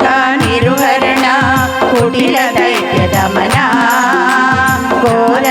ಶ್ರೀಮಂತ ನಿರ್ವರ್ಣ ಕುಟಿಲ ದೈತ್ಯ ದಮನ ಘೋರ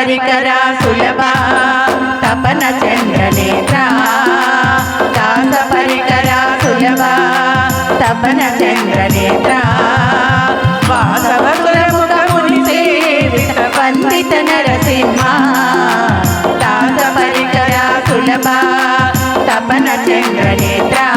పరికరా సులభ. తపన చంద్రనేత్ర దాస పరికరా సులభ. తపన చంద్రనేత్ర వాసవ కులముఖముని సేవిత పండిత నరసింహ. దాస పరికరా సులభ. తపన చంద్రనేత్ర